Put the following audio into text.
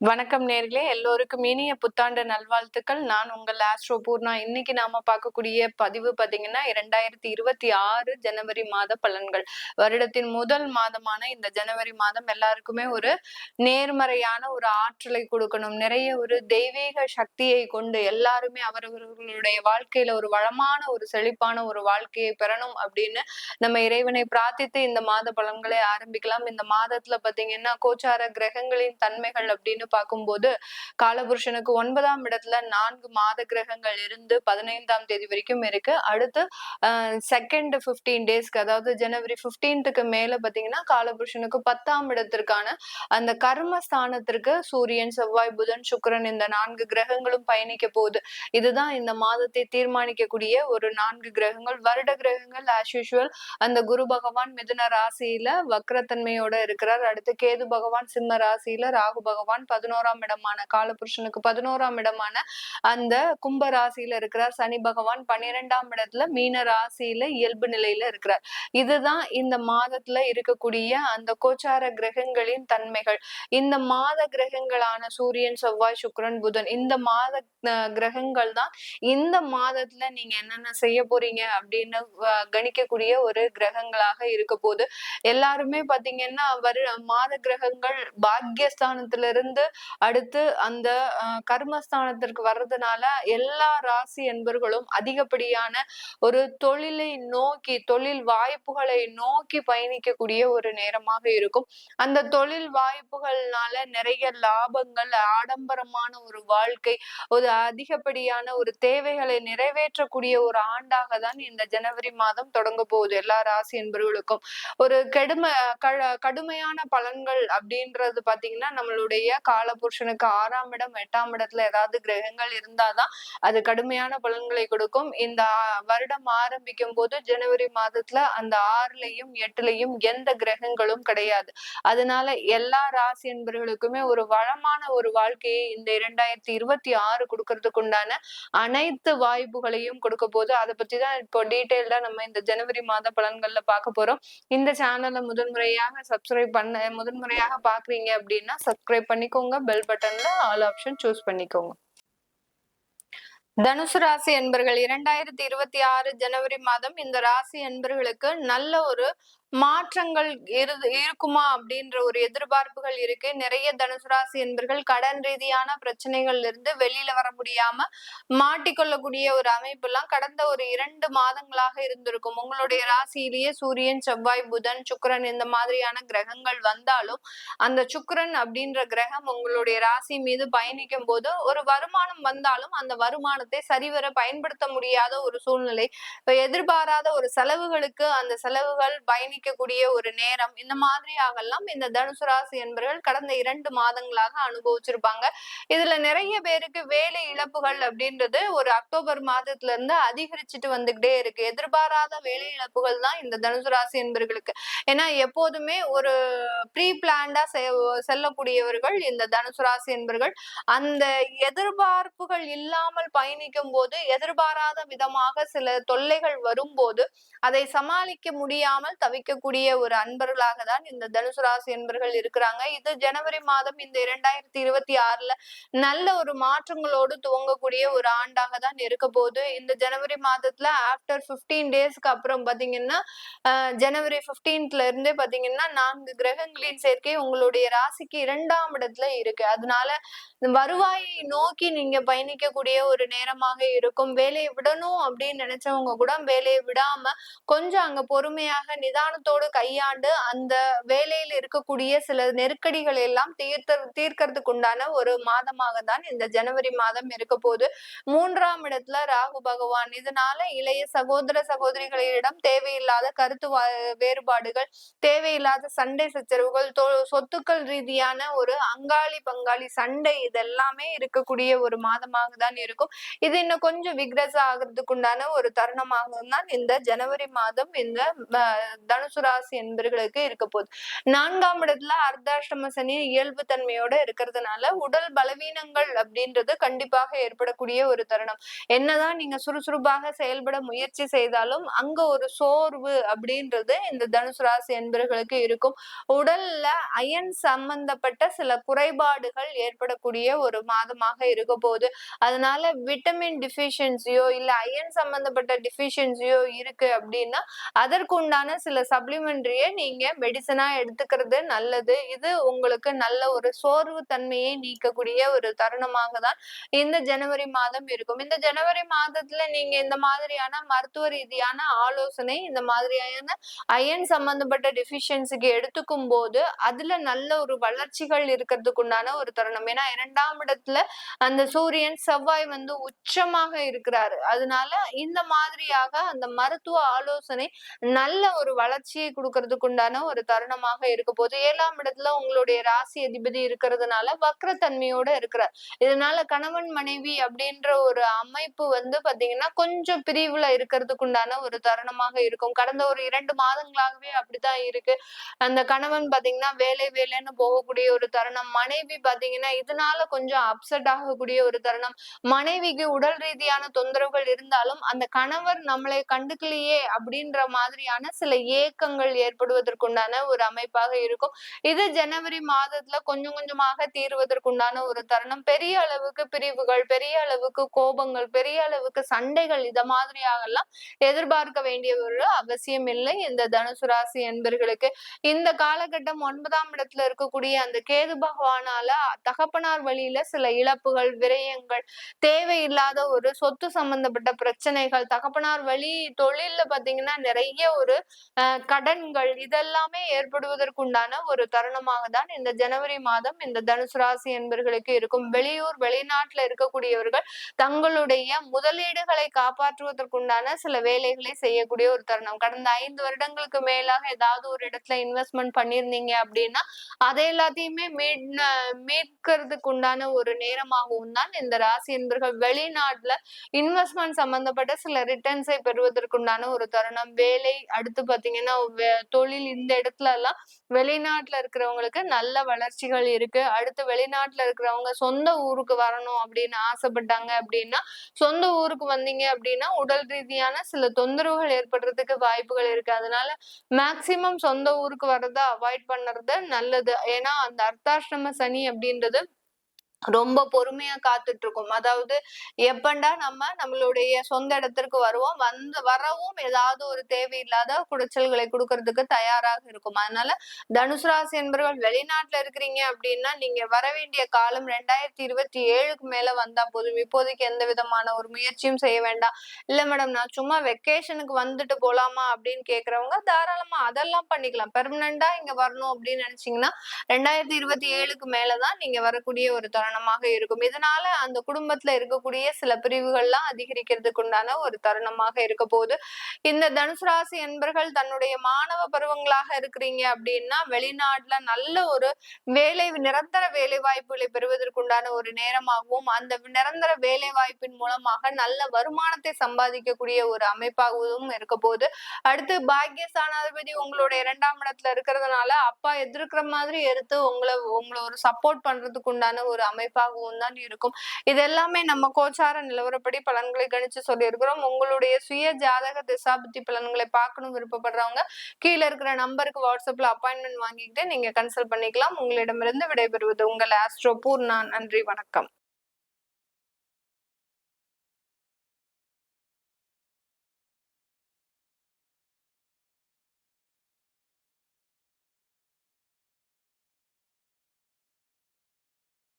வணக்கம் நேர்களே. எல்லோருக்கும் இனிய புத்தாண்டு நல்வாழ்த்துக்கள். நான் உங்கள் ஆஸ்ட்ரோ பூர்ணா. இன்னைக்கு நாம பார்க்கக்கூடிய பதிவு பாத்தீங்கன்னா இரண்டாயிரத்தி இருபத்தி ஆறு ஜனவரி மாத பலன்கள். வருடத்தின் முதல் மாதமான இந்த ஜனவரி மாதம் எல்லாருக்குமே ஒரு நேர்மறையான ஒரு ஆற்றலை கொடுக்கணும். நிறைய ஒரு தெய்வீக சக்தியை கொண்டு எல்லாருமே அவரவர்களுடைய வாழ்க்கையில ஒரு வளமான ஒரு செழிப்பான ஒரு வாழ்க்கையை பெறணும் அப்படின்னு நம்ம இறைவனை பிரார்த்தித்து இந்த மாத பலன்களை ஆரம்பிக்கலாம். இந்த மாதத்துல பாத்தீங்கன்னா கோச்சார கிரகங்களின் தன்மைகள் அப்படின்னு அப்படின்னு பார்க்கும்போது காலபுருஷனுக்கு ஒன்பதாம் இடத்துல நான்கு மாத கிரகங்கள் இருந்து பதினைந்தாம் தேதி வரைக்கும் இருக்கு. அடுத்து செகண்ட் பிப்டீன் டேஸ்க்கு அதாவது ஜனவரி பிப்டீன்த்துக்கு மேல பாத்தீங்கன்னா காலபுருஷனுக்கு பத்தாம் இடத்திற்கான அந்த கர்ம ஸ்தானத்திற்கு சூரியன் செவ்வாய் புதன் சுக்கரன் இந்த நான்கு கிரகங்களும் பயணிக்க போகுது. இதுதான் இந்த மாதத்தை தீர்மானிக்கக்கூடிய ஒரு நான்கு கிரகங்கள். வருட கிரகங்கள் ஆஸ் யூஷுவல் அந்த குரு பகவான் மிதுன ராசியில வக்ரத்தன்மையோட இருக்கிறார். அடுத்து கேது பகவான் சிம்ம ராசியில ராகு பகவான் பதினோராம் இடமான காலபுருஷனுக்கு பதினோராம் இடமான அந்த கும்ப ராசியில இருக்கிறார். சனி பகவான் பன்னிரெண்டாம் இடத்துல மீன ராசியில இயல்பு நிலையில இருக்கிறார். இதுதான் இந்த மாதத்துல இருக்கக்கூடிய அந்த கோச்சார கிரகங்களின் தன்மைகள். இந்த மாத கிரகங்களான சூரியன் செவ்வாய் சுக்கரன் புதன் இந்த மாத கிரகங்கள் தான் இந்த மாதத்துல நீங்க என்னென்ன செய்ய போறீங்க அப்படின்னு கணிக்கக்கூடிய ஒரு கிரகங்களாக இருக்க போது எல்லாருமே பாத்தீங்கன்னா வரு மாத கிரகங்கள் பாக்யஸ்தானத்திலிருந்து அடுத்து அந்த கர்மஸ்தானத்திற்கு வர்றதுனால எல்லா ராசி என்பர்களும் அதிகப்படியான ஒரு தொழிலை நோக்கி தொழில் வாய்ப்புகளை நோக்கி பயணிக்கக்கூடிய ஒரு நேரமாக இருக்கும். அந்த தொழில் வாய்ப்புகள்னால நிறைய லாபங்கள் ஆடம்பரமான ஒரு வாழ்க்கை ஒரு அதிகப்படியான ஒரு தேவைகளை நிறைவேற்றக்கூடிய ஒரு ஆண்டாக தான் இந்த ஜனவரி மாதம் தொடங்க போகுது. எல்லா ராசி என்பவர்களுக்கும் ஒரு கெடுமை கடுமையான பலன்கள் அப்படின்றது பாத்தீங்கன்னா நம்மளுடைய காலபுருஷனுக்கு ஆறாம் இடம் எட்டாம் இடத்துல ஏதாவது கிரகங்கள் இருந்தாதான் அது கடுமையான பலன்களை கொடுக்கும். இந்த வருடம் ஆரம்பிக்கும் போது ஜனவரி மாதத்துல அந்த ஆறுலையும் எட்டுலையும் எந்த கிரகங்களும் கிடையாது. அதனால எல்லா ராசி என்பவர்களுக்குமே ஒரு வளமான ஒரு வாழ்க்கையை இந்த இரண்டாயிரத்தி இருபத்தி ஆறு கொடுக்கறதுக்கு உண்டான அனைத்து வாய்ப்புகளையும் கொடுக்க போது அதை பத்தி தான் இப்போ டீட்டெயில்டா நம்ம இந்த ஜனவரி மாத பலன்கள்ல பார்க்க போறோம். இந்த சேனலை முதன்முறையாக சப்ஸ்கிரைப் பண்ண முதன்முறையாக பாக்குறீங்க அப்படின்னா சப்ஸ்கிரைப் பண்ணிக்கோங்க. பெல் பட்டன்ல ஆல் ஆப்ஷன் சூஸ் பண்ணிக்கோங்க. தனுசு ராசி என்பர்கள் இரண்டாயிரத்தி இருபத்தி ஆறு ஜனவரி மாதம் இந்த ராசி என்பர்களுக்கு நல்ல ஒரு மாற்றங்கள் இரு இருக்குமா அப்படின்ற ஒரு எதிர்பார்ப்புகள் இருக்கு. நிறைய தனுசு ராசி என்பர்கள் கடன் ரீதியான பிரச்சனைகள்ல இருந்து வெளியில வர முடியாம மாட்டிக்கொள்ளக்கூடிய ஒரு அமைப்பு எல்லாம் கடந்த ஒரு இரண்டு மாதங்களாக இருந்திருக்கும். உங்களுடைய ராசியிலேயே சூரியன் செவ்வாய் புதன் சுக்கரன் இந்த மாதிரியான கிரகங்கள் வந்தாலும் அந்த சுக்கரன் அப்படின்ற கிரகம் உங்களுடைய ராசி மீது பயணிக்கும் போது ஒரு வருமானம் வந்தாலும் அந்த வருமானத்தை சரிவர பயன்படுத்த முடியாத ஒரு சூழ்நிலை. எதிர்பாராத ஒரு செலவுகளுக்கு அந்த செலவுகள் பயணிக்க கிடைக்கக்கூடிய ஒரு நேரம். இந்த மாதிரியாகலாம் இந்த தனுசு ராசி என்பவர்கள் கடந்த இரண்டு மாதங்களாக அனுபவிச்சிருப்பாங்க. இதுல நிறைய பேருக்கு வேலை இழப்புகள் அப்படின்றது ஒரு அக்டோபர் மாதத்துல இருந்து அதிகரிச்சுட்டு வந்துகிட்டே இருக்கு. எதிர்பாராத வேலை இழப்புகள் தான் இந்த தனுசு ராசி என்பவர்களுக்கு. ஏன்னா எப்போதுமே ஒரு ப்ரீ பிளான்டா செல்லக்கூடியவர்கள் இந்த தனுசு ராசி என்பவர்கள். அந்த எதிர்பார்ப்புகள் இல்லாமல் பயணிக்கும் போது எதிர்பாராத விதமாக சில தொல்லைகள் வரும்போது அதை சமாளிக்க முடியாமல் தவிக்க இருக்கக்கூடிய ஒரு அன்பர்களாக தான் இந்த தனுசு ராசி என்பர்கள் இருக்கிறாங்க. இது ஜனவரி மாதம் இந்த இரண்டாயிரத்தி இருபத்தி ஆறுல நல்ல ஒரு மாற்றங்களோடு துவங்கக்கூடிய ஒரு ஆண்டாக தான் இருக்க போகுது. இந்த ஜனவரி மாதத்துல ஆஃப்டர் பிப்டீன் டேஸ்க்கு அப்புறம் பாத்தீங்கன்னா ஜனவரி பிப்டீன்த்ல இருந்தே பாத்தீங்கன்னா நான்கு கிரகங்களின் சேர்க்கை உங்களுடைய ராசிக்கு இரண்டாம் இடத்துல இருக்கு. அதனால வருவாயை நோக்கி நீங்க பயணிக்கக்கூடிய ஒரு நேரமாக இருக்கும். வேலையை விடணும் அப்படின்னு நினைச்சவங்க கூட வேலையை விடாம கொஞ்சம் அங்க பொறுமையாக நிதானத்தோட கையாண்டு அந்த வேலையில் இருக்கக்கூடிய சில நெருக்கடிகள் எல்லாம் தீர்த்த தீர்க்கறதுக்கு உண்டான ஒரு மாதமாக தான் இந்த ஜனவரி மாதம் இருக்க போது. மூன்றாம் இடத்துல ராகு பகவான். இதனால இளைய சகோதர சகோதரிகளிடம் தேவையில்லாத கருத்து வேறுபாடுகள் தேவையில்லாத சண்டை சச்சரவுகள் சொத்துக்கள் ரீதியான ஒரு அங்காளி பங்காளி சண்டை இதெல்லாமே இருக்கக்கூடிய ஒரு மாதமாக தான் இருக்கும். இது இன்னும் கொஞ்சம் விக்ரஸ் ஆகிறதுக்குண்டான ஒரு தருணமாக தான் இந்த ஜனவரி மாதம் இந்த தனு தனுசு ராசி என்பர்களுக்கு இருக்க போகுது. நான்காம் இடத்துல அர்த்தாஷ்டம சனி இயல்பு தன்மையோட இருக்கிறதுனால உடல் பலவீனங்கள் அப்படின்றது கண்டிப்பாக ஏற்படக்கூடிய ஒரு தருணம். என்னதான் நீங்க சுறுசுறுப்பாக செயல்பட முயற்சி செய்தாலும் அங்க ஒரு சோர்வு அப்படின்றது இந்த தனுசு ராசி என்பர்களுக்கு இருக்கும். உடல்ல அயன் சம்பந்தப்பட்ட சில குறைபாடுகள் ஏற்படக்கூடிய ஒரு மாதமாக இருக்க போகுது. அதனால விட்டமின் டிஃபிஷியன்சியோ இல்ல அயன் சம்பந்தப்பட்ட டிஃபிஷியன்சியோ இருக்கு அப்படின்னா அதற்குண்டான சில சப்ளிமெண்ட்ரியை நீங்க மெடிசனா எடுத்துக்கிறது நல்லது. இது உங்களுக்கு நல்ல ஒரு சோர்வு தன்மையை நீக்கக்கூடிய ஒரு தருணமாக தான் இந்த ஜனவரி மாதம் இருக்கும். இந்த ஜனவரி மாதத்துல நீங்க இந்த மாதிரியான மருத்துவ ரீதியான ஆலோசனை இந்த மாதிரியான அயன் சம்பந்தப்பட்ட டெபிஷியன்சிக்கு எடுத்துக்கும் போது அதுல நல்ல ஒரு வளர்ச்சிகள் இருக்கிறதுக்கு உண்டான ஒரு தருணம். ஏன்னா இரண்டாம் இடத்துல அந்த சூரியன் செவ்வாய் வந்து உச்சமாக இருக்கிறாரு. அதனால இந்த மாதிரியாக அந்த மருத்துவ ஆலோசனை நல்ல ஒரு வளர்ச்சியை கொடுக்கறதுக்கு உண்டான ஒரு தருணமாக இருக்க போது ஏழாம் இடத்துல உங்களுடைய ராசி அதிபதி இருக்கிறதுனால வக்ரத்தன்மையோட இருக்கிறார். இதனால கணவன் மனைவி அப்படின்ற ஒரு அமைப்பு வந்து பாத்தீங்கன்னா கொஞ்சம் பிரிவுல இருக்கிறதுக்கு உண்டான ஒரு தருணமாக இருக்கும். கடந்த ஒரு இரண்டு மாதங்களாகவே அப்படித்தான் இருக்கு. அந்த கணவன் பாத்தீங்கன்னா வேலை வேலைன்னு போகக்கூடிய ஒரு தருணம். மனைவி பாத்தீங்கன்னா இதனால கொஞ்சம் அப்செட் ஆகக்கூடிய ஒரு தருணம். மனைவிக்கு உடல் ரீதியான தொந்தரவுகள் இருந்தாலும் அந்த கணவர் நம்மளை கண்டுக்கலையே அப்படின்ற மாதிரியான சில ஏ ஏக்கங்கள் ஏற்படுவதற்குண்டான ஒரு அமைப்பாக இருக்கும். இது ஜனவரி மாதத்துல கொஞ்சம் கொஞ்சமாக தீர்வதற்குண்டான ஒரு தருணம். பெரிய அளவுக்கு பிரிவுகள் பெரிய அளவுக்கு கோபங்கள் பெரிய அளவுக்கு சண்டைகள் இத மாதிரியாக எல்லாம் எதிர்பார்க்க வேண்டிய ஒரு அவசியம் இல்லை. இந்த தனுசு ராசி என்பர்களுக்கு இந்த காலகட்டம் ஒன்பதாம் இடத்துல இருக்கக்கூடிய அந்த கேது பகவானால தகப்பனார் வழியில சில இழப்புகள் விரயங்கள் தேவையில்லாத ஒரு சொத்து சம்பந்தப்பட்ட பிரச்சனைகள் தகப்பனார் வழி தொழில்ல பாத்தீங்கன்னா நிறைய ஒரு கடன்கள் இதெல்லாமே ஏற்படுவதற்குண்டான ஒரு தருணமாக தான் இந்த ஜனவரி மாதம் இந்த தனுசு ராசி என்பர்களுக்கு இருக்கும். வெளியூர் வெளிநாட்டுல இருக்கக்கூடியவர்கள் தங்களுடைய முதலீடுகளை காப்பாற்றுவதற்குண்டான சில வேலைகளை செய்யக்கூடிய ஒரு தருணம். கடந்த ஐந்து வருடங்களுக்கு மேலாக ஏதாவது ஒரு இடத்துல இன்வெஸ்ட்மெண்ட் பண்ணிருந்தீங்க அப்படின்னா அதை எல்லாத்தையுமே மீட்கிறதுக்கு உண்டான ஒரு நேரமாகவும் தான் இந்த ராசி என்பர்கள் வெளிநாட்டுல இன்வெஸ்ட்மெண்ட் சம்பந்தப்பட்ட சில ரிட்டர்ன்ஸை பெறுவதற்குண்டான ஒரு தருணம். வேலை அடுத்து பாத்தீங்கன்னா தொழில் இந்த இடத்துல எல்லாம் வெளிநாட்டுல இருக்கிறவங்களுக்கு நல்ல வளர்ச்சிகள் இருக்கு. அடுத்து வெளிநாட்டுல இருக்கிறவங்க சொந்த ஊருக்கு வரணும் அப்படின்னு ஆசைப்பட்டாங்க அப்படின்னா சொந்த ஊருக்கு வந்தீங்க அப்படின்னா உடல் ரீதியான சில தொந்தரவுகள் ஏற்படுறதுக்கு வாய்ப்புகள் இருக்கு. அதனால மேக்சிமம் சொந்த ஊருக்கு வர்றதை அவாய்ட் பண்ணுறது நல்லது. ஏன்னா அந்த அர்த்தாஷ்டம சனி அப்படின்றது ரொம்ப பொறுமையா காத்துட்டு இருக்கோம் அதாவது எப்பண்டா நம்ம நம்மளுடைய சொந்த இடத்திற்கு வருவோம் வந்து வரவும் ஏதாவது ஒரு தேவையில்லாத குடைச்சல்களை கொடுக்கறதுக்கு தயாராக இருக்கும். அதனால தனுசு ராசி என்பவர்கள் வெளிநாட்டுல இருக்கிறீங்க அப்படின்னா நீங்க வர வேண்டிய காலம் ரெண்டாயிரத்தி இருபத்தி ஏழுக்கு மேல வந்தா போதும். இப்போதைக்கு எந்த விதமான ஒரு முயற்சியும் செய்ய வேண்டாம். இல்ல மேடம் நான் சும்மா வெக்கேஷனுக்கு வந்துட்டு போலாமா அப்படின்னு கேக்குறவங்க தாராளமா அதெல்லாம் பண்ணிக்கலாம். பெர்மனண்டா இங்க வரணும் அப்படின்னு நினைச்சீங்கன்னா ரெண்டாயிரத்தி இருபத்தி ஏழுக்கு மேலதான் நீங்க வரக்கூடிய ஒரு தருணம் தருணமாக இருக்கும். இதனால அந்த குடும்பத்துல இருக்கக்கூடிய சில பிரிவுகள்லாம் அதிகரிக்கிறதுக்கு உண்டான ஒரு தருணமாக இருக்க போது இந்த தனுசு ராசி என்பர்கள் தன்னுடைய மாணவ பருவங்களாக இருக்கிறீங்க அப்படின்னா வெளிநாட்டுல நல்ல ஒரு வேலை நிரந்தர வேலை வாய்ப்புகளை பெறுவதற்குண்டான ஒரு நேரமாகவும் அந்த நிரந்தர வேலை வாய்ப்பின் மூலமாக நல்ல வருமானத்தை சம்பாதிக்கக்கூடிய ஒரு அமைப்பாகவும் இருக்க போது அடுத்து பாக்கியஸ்தானாதிபதி உங்களோட இரண்டாம் இடத்துல இருக்கிறதுனால அப்பா எதிர்க்கிற மாதிரி எடுத்து உங்களை உங்களை ஒரு சப்போர்ட் பண்றதுக்கு உண்டான ஒரு அமைப்பாகவும் தான் இருக்கும். இது எல்லாமே நம்ம கோச்சார நிலவரப்படி பலன்களை கணிச்சு சொல்லியிருக்கிறோம். உங்களுடைய சுய ஜாதக திசாபுத்தி பலன்களை பார்க்கணும் விருப்பப்படுறவங்க கீழே இருக்கிற நம்பருக்கு வாட்ஸ்அப்ல அப்பாயின்மெண்ட் வாங்கிக்கிட்டு நீங்க கன்சல்ட் பண்ணிக்கலாம். உங்களிடமிருந்து விடைபெறுவது உங்கள் ஆஸ்ட்ரோ பூர்ணா. நன்றி வணக்கம்.